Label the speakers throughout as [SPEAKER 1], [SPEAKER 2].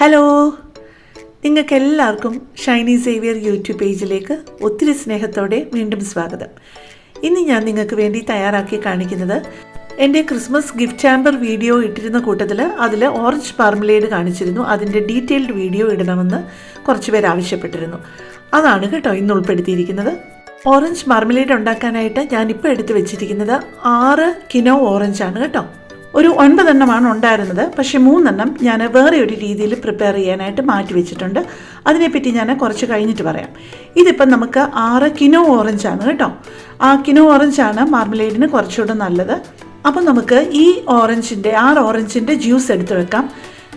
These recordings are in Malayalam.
[SPEAKER 1] ഹലോ നിങ്ങൾക്ക് എല്ലാവർക്കും ഷൈനി സേവിയർ യൂട്യൂബ് പേജിലേക്ക് ഒത്തിരി സ്നേഹത്തോടെ വീണ്ടും സ്വാഗതം. ഇന്ന് ഞാൻ നിങ്ങൾക്ക് വേണ്ടി തയ്യാറാക്കി കാണിക്കുന്നത് എന്റെ ക്രിസ്മസ് ഗിഫ്റ്റ് ചാമ്പർ വീഡിയോ ഇട്ടിരുന്ന കൂട്ടത്തിൽ അതിൽ ഓറഞ്ച് പാർമലേഡ് കാണിച്ചിരുന്നു. അതിന്റെ ഡീറ്റെയിൽഡ് വീഡിയോ ഇടണമെന്ന് കുറച്ച് പേർ ആവശ്യപ്പെട്ടിരുന്നു. അതാണ് കേട്ടോ ഇന്ന് ഉൾപ്പെടുത്തിയിരിക്കുന്നത്. ഓറഞ്ച് മർമലേഡ് ഉണ്ടാക്കാനായിട്ട് ഞാനിപ്പോൾ എടുത്ത് വെച്ചിരിക്കുന്നത് ആറ് കിനോ ഓറഞ്ചാണ് കേട്ടോ. ഒരു ഒൻപതെണ്ണമാണ് ഉണ്ടായിരുന്നത്. പക്ഷെ മൂന്നെണ്ണം ഞാൻ വേറെ ഒരു രീതിയിൽ പ്രിപ്പയർ ചെയ്യാനായിട്ട് മാറ്റി വെച്ചിട്ടുണ്ട്. അതിനെപ്പറ്റി ഞാൻ കുറച്ച് കഴിഞ്ഞിട്ട് പറയാം. ഇതിപ്പം നമുക്ക് ആറ് കിനോ ഓറഞ്ചാണ് കേട്ടോ. ആ കിനോ ഓറഞ്ചാണ് മാർമലേഡിന് കുറച്ചുകൂടെ നല്ലത്. അപ്പം നമുക്ക് ഈ ഓറഞ്ചിന്റെ ആറ് ഓറഞ്ചിന്റെ ജ്യൂസ് എടുത്ത് വെക്കാം.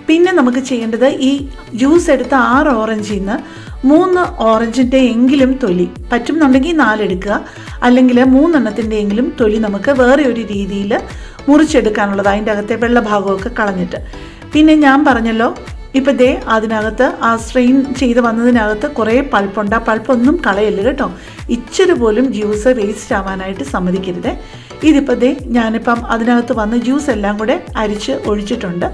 [SPEAKER 1] പിന്നെ നമുക്ക് ചെയ്യേണ്ടത് ഈ ജ്യൂസ് എടുത്ത ആറ് ഓറഞ്ചിൽ നിന്ന് മൂന്ന് ഓറഞ്ചിന്റെ എങ്കിലും തൊലി പറ്റുന്നുണ്ടെങ്കിൽ നാലെടുക്കുക അല്ലെങ്കിൽ മൂന്നെണ്ണത്തിന്റെ എങ്കിലും തൊലി നമുക്ക് വേറെ ഒരു രീതിയിൽ മുറിച്ചെടുക്കാനുള്ളത് അതിന്റെ അകത്തെ വെള്ളഭാഗമൊക്കെ കളഞ്ഞിട്ട്. പിന്നെ ഞാൻ പറഞ്ഞല്ലോ ഇപ്പം ദേ അതിനകത്ത് ആ സ്ട്രെയിൻ ചെയ്ത് വന്നതിനകത്ത് കുറേ പൾപ്പുണ്ട്. ആ പൾപ്പൊന്നും കളയല്ല കേട്ടോ. ഇച്ചിരി പോലും ജ്യൂസ് വേസ്റ്റ് ആവാനായിട്ട് സമ്മതിക്കരുത്. ഇതിപ്പോൾ ദേ ഞാനിപ്പം അതിനകത്ത് വന്ന ജ്യൂസ് എല്ലാം കൂടെ അരിച്ച് ഒഴിച്ചിട്ടുണ്ട്.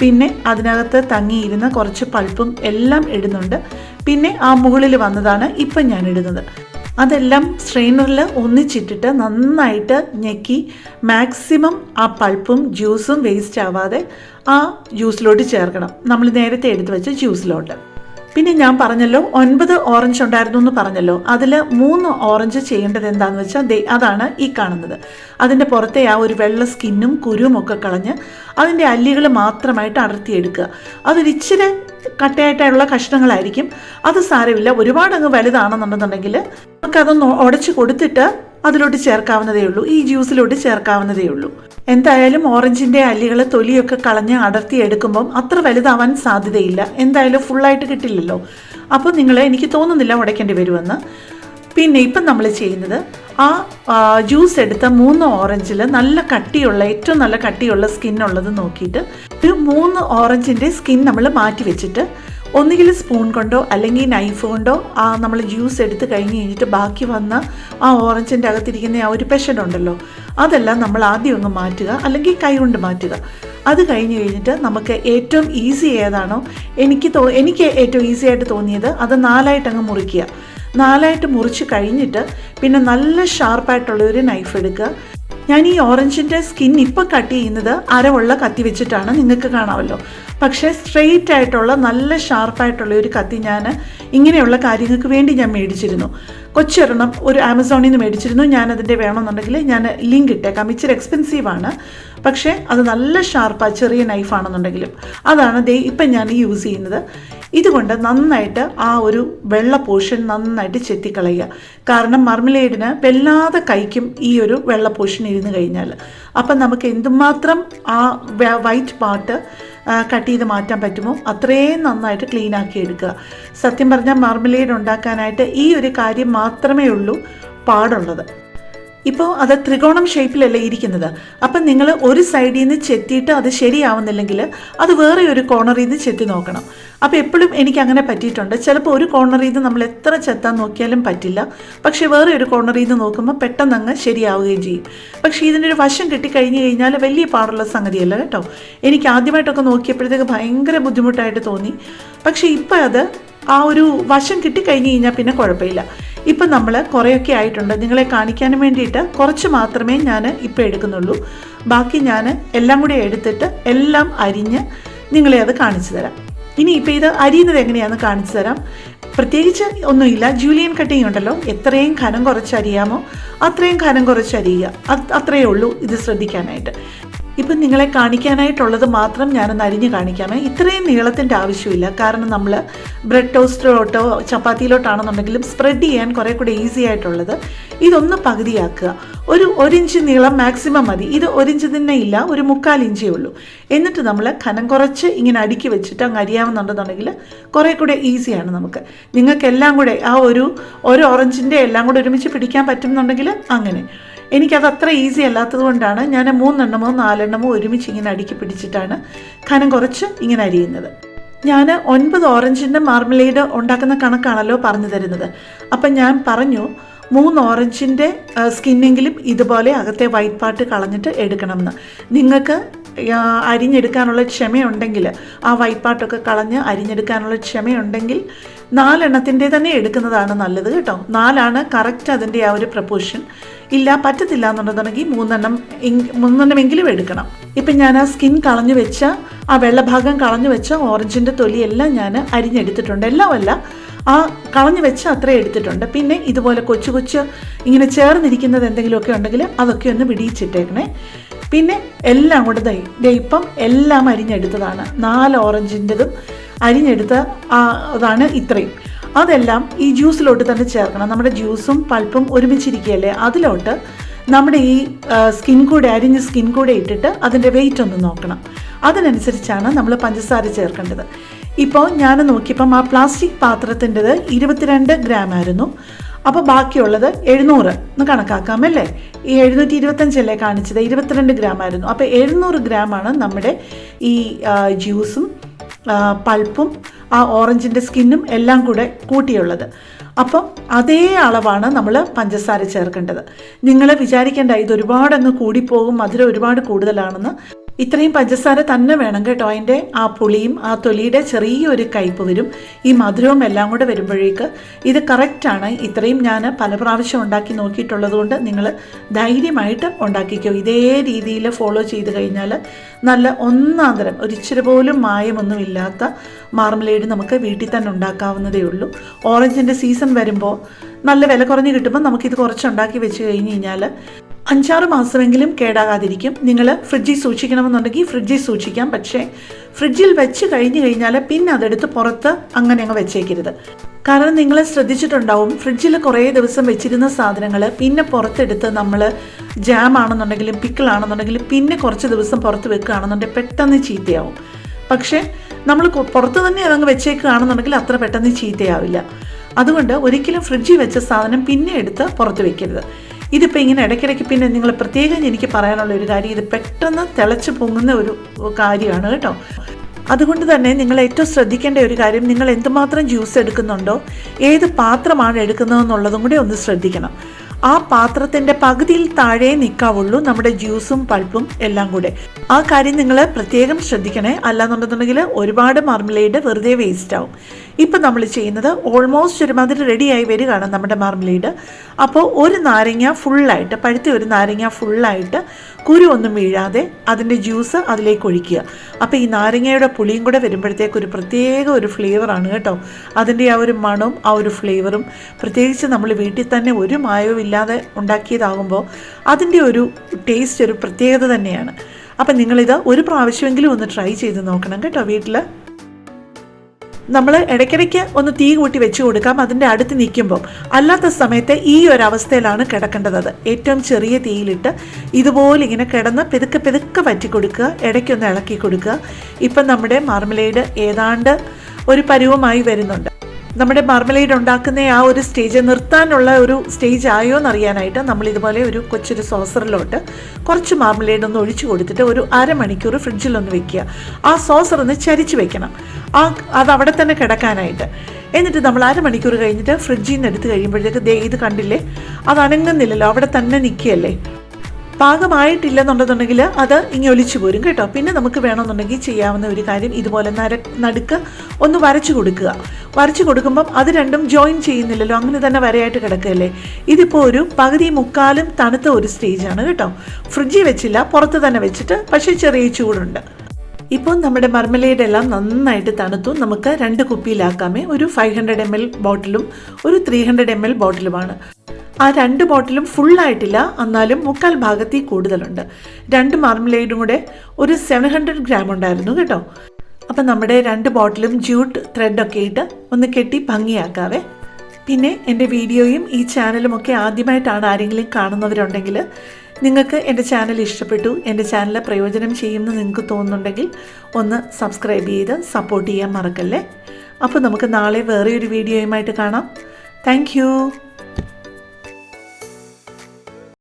[SPEAKER 1] പിന്നെ അതിനകത്ത് തങ്ങിയിരുന്ന കുറച്ച് പൾപ്പും എല്ലാം ഇടുന്നുണ്ട്. പിന്നെ ആ മുകളിൽ വന്നതാണ് ഇപ്പം ഞാൻ ഇടുന്നത്. അതെല്ലാം സ്ട്രെയിനറിൽ ഒന്നിച്ചിട്ടിട്ട് നന്നായിട്ട് ഞെക്കി മാക്സിമം ആ പൾപ്പും ജ്യൂസും വേസ്റ്റ് ആവാതെ ആ ജ്യൂസിലോട്ട് ചേർക്കണം. നമ്മൾ നേരത്തെ എടുത്തു വെച്ച ജ്യൂസിലോട്ട്. പിന്നെ ഞാൻ പറഞ്ഞല്ലോ ഒൻപത് ഓറഞ്ച് ഉണ്ടായിരുന്നു എന്ന് പറഞ്ഞല്ലോ. അതിൽ മൂന്ന് ഓറഞ്ച് ചെയ്യേണ്ടത് എന്താണെന്ന് വെച്ചാൽ ദേ അതാണ് ഈ കാണുന്നത്. അതിന്റെ പുറത്തെ ആ ഒരു വെള്ള സ്കിന്നും കുരുവും ഒക്കെ കളഞ്ഞ് അതിന്റെ അല്ലികൾ മാത്രമായിട്ട് അടർത്തിയെടുക്കുക. അതൊരിച്ചിരി കട്ടയായിട്ടുള്ള കഷ്ണങ്ങളായിരിക്കും. അത് സാരമില്ല. ഒരുപാട് അങ്ങ് വലുതാണെന്നുണ്ടെന്നുണ്ടെങ്കിൽ നമുക്കതൊന്ന് ഉടച്ചു കൊടുത്തിട്ട് അതിലോട്ട് ചേർക്കാവുന്നതേ ഉള്ളൂ. ഈ ജ്യൂസിലോട്ട് ചേർക്കാവുന്നതേ ഉള്ളൂ. എന്തായാലും ഓറഞ്ചിന്റെ അല്ലികൾ തൊലിയൊക്കെ കളഞ്ഞ് അടർത്തി എടുക്കുമ്പം അത്ര വലുതാവാൻ സാധ്യതയില്ല. എന്തായാലും ഫുള്ളായിട്ട് കിട്ടില്ലല്ലോ. അപ്പോൾ നിങ്ങൾ എനിക്ക് തോന്നുന്നില്ല ഉടയ്ക്കേണ്ടി വരുമെന്ന്. പിന്നെ ഇപ്പം നമ്മൾ ചെയ്യുന്നത് ആ ജ്യൂസ് എടുത്ത മൂന്ന് ഓറഞ്ചിൽ നല്ല കട്ടിയുള്ള ഏറ്റവും നല്ല കട്ടിയുള്ള സ്കിന്നുള്ളത് നോക്കിയിട്ട് ഒരു മൂന്ന് ഓറഞ്ചിന്റെ സ്കിൻ നമ്മൾ മാറ്റി വെച്ചിട്ട് ഒന്നുകിൽ സ്പൂൺ കൊണ്ടോ അല്ലെങ്കിൽ നൈഫ് കൊണ്ടോ ആ നമ്മൾ ജ്യൂസ് എടുത്ത് കഴിഞ്ഞ് കഴിഞ്ഞിട്ട് ബാക്കി വന്ന ആ ഓറഞ്ചിന്റെ അകത്തിരിക്കുന്ന ആ ഒരു പെഷനുണ്ടല്ലോ അതെല്ലാം നമ്മൾ ആദ്യം ഒന്ന് മാറ്റുക അല്ലെങ്കിൽ കൈ കൊണ്ട് മാറ്റുക. അത് കഴിഞ്ഞ് കഴിഞ്ഞിട്ട് നമുക്ക് ഏറ്റവും ഈസി ഏതാണോ എനിക്ക് തോ എനിക്ക് ഏറ്റവും ഈസി ആയിട്ട് തോന്നിയത് അത് നാലായിട്ട് അങ്ങ് മുറിക്കുക. നാലായിട്ട് മുറിച്ച് കഴിഞ്ഞിട്ട് പിന്നെ നല്ല ഷാർപ്പായിട്ടുള്ള ഒരു നൈഫ് എടുക്കുക. ഞാൻ ഈ ഓറഞ്ചിന്റെ സ്കിൻ ഇപ്പം കട്ട് ചെയ്യുന്നത് അരവുള്ള കത്തി വെച്ചിട്ടാണ് നിങ്ങൾക്ക് കാണാമല്ലോ. പക്ഷേ സ്ട്രെയിറ്റ് ആയിട്ടുള്ള നല്ല ഷാർപ്പായിട്ടുള്ള ഒരു കത്തി ഞാൻ ഇങ്ങനെയുള്ള കാര്യങ്ങൾക്ക് വേണ്ടി ഞാൻ മേടിച്ചിരുന്നു. കൊച്ചൊരെണ്ണം ഒരു ആമസോണിൽ നിന്ന് മേടിച്ചിരുന്നു. ഞാൻ അതിന്റെ വേണമെന്നുണ്ടെങ്കിൽ ഞാൻ ലിങ്ക് ഇട്ടേക്കാം. ഇച്ചിരി എക്സ്പെൻസീവാണ് പക്ഷേ അത് നല്ല ഷാർപ്പാണ് ചെറിയ നൈഫാണെന്നുണ്ടെങ്കിലും അതാണ് ദേ ഇപ്പം ഞാൻ യൂസ് ചെയ്യുന്നത്. ഇതുകൊണ്ട് നന്നായിട്ട് ആ ഒരു വെള്ള പോർഷൻ നന്നായിട്ട് ചെത്തിക്കളയുക. കാരണം മർമലേഡിന് വല്ലാതെ കൈക്കും ഈ ഒരു വെള്ള പോർഷൻ ഇരുന്ന് കഴിഞ്ഞാൽ. അപ്പം നമുക്ക് എന്തുമാത്രം ആ വൈറ്റ് പാർട്ട് കട്ട് ചെയ്ത് മാറ്റാൻ പറ്റുമോ അത്രയും നന്നായിട്ട് ക്ലീൻ ആക്കി എടുക്കുക. സത്യം പറഞ്ഞാൽ മർമലേഡ് ഉണ്ടാക്കാനായിട്ട് ഈ ഒരു കാര്യം മാത്രമേ ഉള്ളൂ പാടുള്ളത്. ഇപ്പോൾ അത് ത്രികോണം ഷേപ്പിലല്ലേ ഇരിക്കുന്നത്? അപ്പം നിങ്ങൾ ഒരു സൈഡിൽ നിന്ന് ചെത്തിയിട്ട് അത് ശരിയാവുന്നില്ലെങ്കിൽ അത് വേറെ ഒരു കോർണറിൽ നിന്ന് ചെത്തി നോക്കണം. അപ്പോൾ എപ്പോഴും എനിക്ക് അങ്ങനെ പറ്റിയിട്ടുണ്ട്. ചിലപ്പോൾ ഒരു കോർണറിൽ നിന്ന് നമ്മൾ എത്ര ചെത്താൻ നോക്കിയാലും പറ്റില്ല. പക്ഷേ വേറെ ഒരു കോർണറിൽ നിന്ന് നോക്കുമ്പോൾ പെട്ടെന്ന് അങ്ങ് ശരിയാവുകയും ചെയ്യും. പക്ഷേ ഇതിനൊരു വശം കിട്ടിക്കഴിഞ്ഞ് കഴിഞ്ഞാൽ വലിയ പാടുള്ള സംഗതിയല്ല കേട്ടോ. എനിക്ക് ആദ്യമായിട്ടൊക്കെ നോക്കിയപ്പോഴത്തേക്ക് ഭയങ്കര ബുദ്ധിമുട്ടായിട്ട് തോന്നി. പക്ഷേ ഇപ്പോൾ അത് ആ ഒരു വശം കിട്ടിക്കഴിഞ്ഞ് കഴിഞ്ഞാൽ പിന്നെ കുഴപ്പമില്ല. ഇപ്പം നമ്മൾ കുറേയൊക്കെ ആയിട്ടുണ്ട്. നിങ്ങളെ കാണിക്കാൻ വേണ്ടിയിട്ട് കുറച്ച് മാത്രമേ ഞാൻ ഇപ്പോൾ എടുക്കുന്നുള്ളൂ. ബാക്കി ഞാൻ എല്ലാം കൂടി എടുത്തിട്ട് എല്ലാം അരിഞ്ഞ് നിങ്ങളെ അത് കാണിച്ചു തരാം. ഇനി ഇപ്പോൾ ഇത് അരിയുന്നത് എങ്ങനെയാണെന്ന് കാണിച്ചു തരാം. പ്രത്യേകിച്ച് ഒന്നുമില്ല. ജൂലിയൻ കട്ടിങ് ഉണ്ടല്ലോ. എത്രയും ഖനം കുറച്ച് അരിയാമോ അത്രയും ഖനം കുറച്ച് അരിയുക. അത് അത്രയേ ഉള്ളൂ ഇത് ശ്രദ്ധിക്കാനായിട്ട്. ഇപ്പം നിങ്ങളെ കാണിക്കാനായിട്ടുള്ളത് മാത്രം ഞാനൊന്ന് അരിഞ്ഞ് കാണിക്കാമേ. ഇത്രയും നീളത്തിന്റെ ആവശ്യമില്ല. കാരണം നമ്മൾ ബ്രെഡ് ടോസ്റ്ററിലോട്ടോ ചപ്പാത്തിയിലോട്ടാണെന്നുണ്ടെങ്കിലും സ്പ്രെഡ് ചെയ്യാൻ കുറേ കൂടെ ഈസി ആയിട്ടുള്ളത് ഇതൊന്ന് പകുതിയാക്കുക. ഒരു ഒരിഞ്ച് നീളം മാക്സിമം മതി. ഇത് ഒരിഞ്ച് തന്നെ ഇല്ല ഒരു മുക്കാൽ ഇഞ്ചേ ഉള്ളൂ. എന്നിട്ട് നമ്മൾ ഖനം കുറച്ച് ഇങ്ങനെ അടുക്കി വെച്ചിട്ട് അങ്ങ് അരിയാവുന്നുണ്ടെന്നുണ്ടെങ്കിൽ കുറേ കൂടെ ഈസിയാണ് നമുക്ക്. നിങ്ങൾക്കെല്ലാം കൂടെ ആ ഒരു ഒരു ഓറഞ്ചിന്റെ എല്ലാം കൂടെ ഒരുമിച്ച് പിടിക്കാൻ പറ്റുന്നുണ്ടെങ്കിൽ അങ്ങനെ. എനിക്കത് അത്ര ഈസി അല്ലാത്തത് കൊണ്ടാണ് ഞാൻ മൂന്നെണ്ണമോ നാലെണ്ണമോ ഒരുമിച്ച് ഇങ്ങനെ അടുക്കി പിടിച്ചിട്ടാണ് കനം കുറച്ച് ഇങ്ങനെ അരിയുന്നത്. ഞാൻ ഒൻപത് ഓറഞ്ചിന്റെ മാർമലേഡ് ഉണ്ടാക്കുന്ന കണക്കാണല്ലോ പറഞ്ഞു തരുന്നത്. അപ്പം ഞാൻ പറഞ്ഞു മൂന്ന് ഓറഞ്ചിന്റെ സ്കിന്നെങ്കിലും ഇതുപോലെ അകത്തെ വൈറ്റ് പാർട്ട് കളഞ്ഞിട്ട് എടുക്കണമെന്ന്. നിങ്ങൾക്ക് അരിഞ്ഞെടുക്കാനുള്ള ക്ഷമയുണ്ടെങ്കിൽ ആ വൈപ്പാട്ടൊക്കെ കളഞ്ഞ് അരിഞ്ഞെടുക്കാനുള്ള ക്ഷമയുണ്ടെങ്കിൽ നാലെണ്ണത്തിന്റെ തന്നെ എടുക്കുന്നതാണ് നല്ലത് കേട്ടോ. നാലാണ് കറക്റ്റ് അതിന്റെ ആ ഒരു പ്രപ്പോഷൻ ഇല്ല പറ്റത്തില്ല എന്നുണ്ടെന്നുണ്ടെങ്കിൽ മൂന്നെണ്ണം മൂന്നെണ്ണമെങ്കിലും എടുക്കണം. ഇപ്പം ഞാൻ ആ സ്കിൻ കളഞ്ഞു വെച്ച ആ വെള്ളഭാഗം കളഞ്ഞു വെച്ച ഓറഞ്ചിന്റെ തൊലിയെല്ലാം ഞാൻ അരിഞ്ഞെടുത്തിട്ടുണ്ട്. എല്ലാമല്ല ആ കളഞ്ഞു വെച്ച അത്രയും എടുത്തിട്ടുണ്ട്. പിന്നെ ഇതുപോലെ കൊച്ചു കൊച്ചു ഇങ്ങനെ ചേർന്നിരിക്കുന്നത് എന്തെങ്കിലുമൊക്കെ ഉണ്ടെങ്കിൽ അതൊക്കെ ഒന്ന് വിടിയിച്ചിട്ടേക്കണേ പിന്നെ എല്ലാം കൂടെ ദൈ ദേ ഇപ്പം എല്ലാം അരിഞ്ഞെടുത്തതാണ്. നാല് ഓറഞ്ചിന്റെതും അരിഞ്ഞെടുത്ത അതാണ് ഇത്രയും. അതെല്ലാം ഈ ജ്യൂസിലോട്ട് തന്നെ ചേർക്കണം. നമ്മുടെ ജ്യൂസും പൾപ്പും ഒരുമിച്ചിരിക്കുകയല്ലേ? അതിലോട്ട് നമ്മുടെ ഈ സ്കിൻ കൂടെ അരിഞ്ഞ് സ്കിൻ കൂടെ ഇട്ടിട്ട് അതിന്റെ വെയിറ്റ് ഒന്ന് നോക്കണം. അതിനനുസരിച്ചാണ് നമ്മൾ പഞ്ചസാര ചേർക്കേണ്ടത്. ഇപ്പോൾ ഞാൻ നോക്കിയപ്പം ആ പ്ലാസ്റ്റിക് പാത്രത്തിന്റെത് ഇരുപത്തിരണ്ട് ഗ്രാം ആയിരുന്നു. അപ്പോൾ ബാക്കിയുള്ളത് എഴുന്നൂറ്. എന്ന് കണക്കാക്കാമല്ലേ? ഈ എഴുന്നൂറ്റി ഇരുപത്തഞ്ചല്ലേ കാണിച്ചത്? ഇരുപത്തിരണ്ട് ഗ്രാം ആയിരുന്നു. അപ്പോൾ എഴുന്നൂറ് ആണ് നമ്മുടെ ഈ ജ്യൂസും പൾപ്പും ആ ഓറഞ്ചിന്റെ സ്കിന്നും എല്ലാം കൂടെ കൂട്ടിയുള്ളത്. അപ്പം അതേ അളവാണ് നമ്മൾ പഞ്ചസാര ചേർക്കേണ്ടത്. നിങ്ങൾ വിചാരിക്കേണ്ട ഇത് ഒരുപാട് അങ്ങ് കൂടിപ്പോകും മധുരം ഒരുപാട് കൂടുതലാണെന്ന് ഇത്രയും പഞ്ചസാര തന്നെ വേണം കേട്ടോ. അതിന്റെ ആ പുളിയും ആ തൊലിയുടെ ചെറിയൊരു കയ്പ് വരും. ഈ മധുരവും എല്ലാം കൂടെ വരുമ്പോഴേക്ക് ഇത് കറക്റ്റാണ് ഇത്രയും ഞാൻ പല പ്രാവശ്യം ഉണ്ടാക്കി നോക്കിയിട്ടുള്ളത് കൊണ്ട് നിങ്ങൾ ധൈര്യമായിട്ട് ഉണ്ടാക്കിക്കോ. ഇതേ രീതിയിൽ ഫോളോ ചെയ്ത് കഴിഞ്ഞാൽ നല്ല ഒന്നാന്തരം ഒരു ഒരിച്ചിരി പോലും മായമൊന്നുമില്ലാത്ത മാർമലേഡ് നമുക്ക് വീട്ടിൽ തന്നെ ഉണ്ടാക്കാവുന്നതേ ഉള്ളൂ. ഓറഞ്ചിന്റെ സീസൺ വരുമ്പോൾ നല്ല വില കുറഞ്ഞ് കിട്ടുമ്പോൾ നമുക്കിത് കുറച്ചുണ്ടാക്കി വെച്ച് കഴിഞ്ഞ് കഴിഞ്ഞാൽ അഞ്ചാറ് മാസമെങ്കിലും കേടാകാതിരിക്കും. നിങ്ങൾ ഫ്രിഡ്ജിൽ സൂക്ഷിക്കണമെന്നുണ്ടെങ്കിൽ ഫ്രിഡ്ജിൽ സൂക്ഷിക്കാം. പക്ഷേ ഫ്രിഡ്ജിൽ വെച്ച് കഴിഞ്ഞു കഴിഞ്ഞാൽ പിന്നെ അതെടുത്ത് പുറത്ത് അങ്ങനെ അങ്ങ് വെച്ചേക്കരുത്. കാരണം നിങ്ങൾ ശ്രദ്ധിച്ചിട്ടുണ്ടാവും ഫ്രിഡ്ജിൽ കുറേ ദിവസം വെച്ചിരുന്ന സാധനങ്ങൾ പിന്നെ പുറത്തെടുത്ത് നമ്മൾ ജാം ആണെന്നുണ്ടെങ്കിലും പിക്കിളാണെന്നുണ്ടെങ്കിലും പിന്നെ കുറച്ച് ദിവസം പുറത്ത് വെക്കുകയാണെന്നുണ്ടെങ്കിൽ പെട്ടെന്ന് ചീത്തയാവും. പക്ഷേ നമ്മൾ പുറത്ത് തന്നെ അതങ്ങ് വെച്ചേക്കുകയാണെന്നുണ്ടെങ്കിൽ അത്ര പെട്ടെന്ന് ചീത്തയാവില്ല. അതുകൊണ്ട് ഒരിക്കലും ഫ്രിഡ്ജിൽ വെച്ച സാധനം പിന്നെ എടുത്ത് പുറത്ത് വെക്കരുത്. ഇതിപ്പോൾ ഇങ്ങനെ ഇടയ്ക്കിടയ്ക്ക് പിന്നെ നിങ്ങൾ പ്രത്യേകം എനിക്ക് പറയാനുള്ള ഒരു കാര്യം ഇത് പെട്ടെന്ന് തിളച്ച് പൊങ്ങുന്ന ഒരു കാര്യമാണ് കേട്ടോ. അതുകൊണ്ട് തന്നെ നിങ്ങൾ ഏറ്റവും ശ്രദ്ധിക്കേണ്ട ഒരു കാര്യം നിങ്ങൾ എന്തുമാത്രം ജ്യൂസ് എടുക്കുന്നുണ്ടോ ഏത് പാത്രമാണ് എടുക്കുന്നതെന്നുള്ളതും കൂടി ഒന്ന് ശ്രദ്ധിക്കണം. ആ പാത്രത്തിന്റെ പകുതിയിൽ താഴെ നിൽക്കാവുള്ളൂ നമ്മുടെ ജ്യൂസും പൾപ്പും എല്ലാം കൂടെ. ആ കാര്യം നിങ്ങൾ പ്രത്യേകം ശ്രദ്ധിക്കണേ. അല്ലാന്നുണ്ടെന്നുണ്ടെങ്കിൽ ഒരുപാട് മർമലേഡ് വെറുതെ വേസ്റ്റ് ആവും. ഇപ്പം നമ്മൾ ചെയ്യുന്നത് ഓൾമോസ്റ്റ് ഒരുമാതിരി റെഡിയായി വരികയാണ് നമ്മുടെ മാർമലേഡ് അപ്പോൾ ഒരു നാരങ്ങ ഫുള്ളായിട്ട് പഴുത്ത ഒരു നാരങ്ങ ഫുള്ളായിട്ട് കുരു ഒന്നും വീഴാതെ അതിന്റെ ജ്യൂസ് അതിലേക്ക് ഒഴിക്കുക. അപ്പോൾ ഈ നാരങ്ങയുടെ പുളിയും കൂടെ വരുമ്പോഴത്തേക്ക് ഒരു പ്രത്യേക ഒരു ഫ്ലേവറാണ് കേട്ടോ. അതിന്റെ ആ ഒരു മണവും ആ ഒരു ഫ്ലേവറും പ്രത്യേകിച്ച് നമ്മൾ വീട്ടിൽ തന്നെ ഒരു മായവും ഇല്ലാതെ ഉണ്ടാക്കിയതാകുമ്പോൾ അതിന്റെ ഒരു ടേസ്റ്റ് ഒരു പ്രത്യേകത തന്നെയാണ്. അപ്പം നിങ്ങളിത് ഒരു പ്രാവശ്യമെങ്കിലും ഒന്ന് ട്രൈ ചെയ്ത് നോക്കണം കേട്ടോ വീട്ടിൽ നമ്മൾ ഇടയ്ക്കിടയ്ക്ക് ഒന്ന് തീ കൂട്ടി വെച്ച് കൊടുക്കാം അതിന്റെ അടുത്ത് നിൽക്കുമ്പോൾ അല്ലാത്ത സമയത്ത് ഈ ഒരു അവസ്ഥയിലാണ് കിടക്കേണ്ടത്. ഏറ്റവും ചെറിയ തീയിലിട്ട് ഇതുപോലെ ഇങ്ങനെ കിടന്ന് പെതുക്കെ പെതുക്കെ പറ്റി കൊടുക്കുക ഇടയ്ക്കൊന്ന് ഇളക്കി കൊടുക്കുക. ഇപ്പം നമ്മുടെ മാർമലേഡ് ഏതാണ്ട് ഒരു പരുവമായി വരുന്നുണ്ട്. നമ്മുടെ മാർമലേഡ് ഉണ്ടാക്കുന്ന ആ ഒരു സ്റ്റേജ് നിർത്താനുള്ള ഒരു സ്റ്റേജ് ആയോ എന്നറിയാനായിട്ട് നമ്മൾ ഇതുപോലെ ഒരു കൊച്ചൊരു സോസറിലോട്ട് കുറച്ച് മാർമലേഡ് ഒന്ന് ഒഴിച്ചു കൊടുത്തിട്ട് ഒരു അരമണിക്കൂർ ഫ്രിഡ്ജിലൊന്ന് വെക്കുക. ആ സോസർ ഒന്ന് ചരിച്ച് വെക്കണം. ആ അത് അവിടെ തന്നെ കിടക്കാനായിട്ട്. എന്നിട്ട് നമ്മൾ അരമണിക്കൂർ കഴിഞ്ഞിട്ട് ഫ്രിഡ്ജിൽ നിന്ന് എടുത്ത് കഴിയുമ്പോഴത്തേക്ക് ദേ ഇത് കണ്ടില്ലേ? അത് അനങ്ങുന്നില്ലല്ലോ അവിടെ തന്നെ നിൽക്കുകയല്ലേ? പാകമായിട്ടില്ലെന്നുണ്ടെന്നുണ്ടെങ്കിൽ അത് ഇങ്ങനെ ഒലിച്ചു പോരും കേട്ടോ. പിന്നെ നമുക്ക് വേണമെന്നുണ്ടെങ്കിൽ ചെയ്യാവുന്ന ഒരു കാര്യം ഇതുപോലെ നര നടുക്ക് ഒന്ന് വരച്ചു കൊടുക്കുക. വരച്ചു കൊടുക്കുമ്പം അത് രണ്ടും ജോയിൻ ചെയ്യുന്നില്ലല്ലോ. അങ്ങനെ തന്നെ വരയായിട്ട് കിടക്കുകയല്ലേ? ഇതിപ്പോൾ ഒരു പകുതി മുക്കാലും തണുത്ത ഒരു സ്റ്റേജാണ് കേട്ടോ. ഫ്രിഡ്ജിൽ വെച്ചില്ല പുറത്ത് തന്നെ വെച്ചിട്ട് പക്ഷേ ചെറിയ ചൂടുണ്ട്. ഇപ്പോൾ നമ്മുടെ മർമലേഡ് എല്ലാം നന്നായിട്ട് തണുത്തു. നമുക്ക് രണ്ട് കുപ്പിയിലാക്കാമേ. ഒരു ഫൈവ് ഹൺഡ്രഡ് എം എൽ ബോട്ടിലും ഒരു ത്രീ ഹൺഡ്രഡ് എം എൽ ബോട്ടിലുമാണ് ആ രണ്ട് ബോട്ടിലും ഫുള്ളായിട്ടില്ല എന്നാലും മുക്കാൽ ഭാഗത്തിൽ കൂടുതലുണ്ട്. രണ്ട് മർമലേഡും കൂടെ ഒരു സെവൻ ഹൺഡ്രഡ് ഗ്രാം ഉണ്ടായിരുന്നു കേട്ടോ. അപ്പം നമ്മുടെ രണ്ട് ബോട്ടിലും ജൂട്ട് ത്രെഡൊക്കെ ഇട്ട് ഒന്ന് കെട്ടി ഭംഗിയാക്കാവേ. പിന്നെ എന്റെ വീഡിയോയും ഈ ചാനലും ഒക്കെ ആദ്യമായിട്ടാണ് ആരെങ്കിലും കാണുന്നവരുണ്ടെങ്കിൽ നിങ്ങൾക്ക് എന്റെ ചാനൽ ഇഷ്ടപ്പെട്ടു എന്റെ ചാനൽ പ്രയോജനം ചെയ്യുമെന്ന് നിങ്ങൾക്ക് തോന്നുന്നുണ്ടെങ്കിൽ ഒന്ന് സബ്സ്ക്രൈബ് ചെയ്ത് സപ്പോർട്ട് ചെയ്യാൻ മറക്കല്ലേ. അപ്പോൾ നമുക്ക് നാളെ വേറെ ഒരു വീഡിയോയുമായിട്ട് കാണാം. താങ്ക്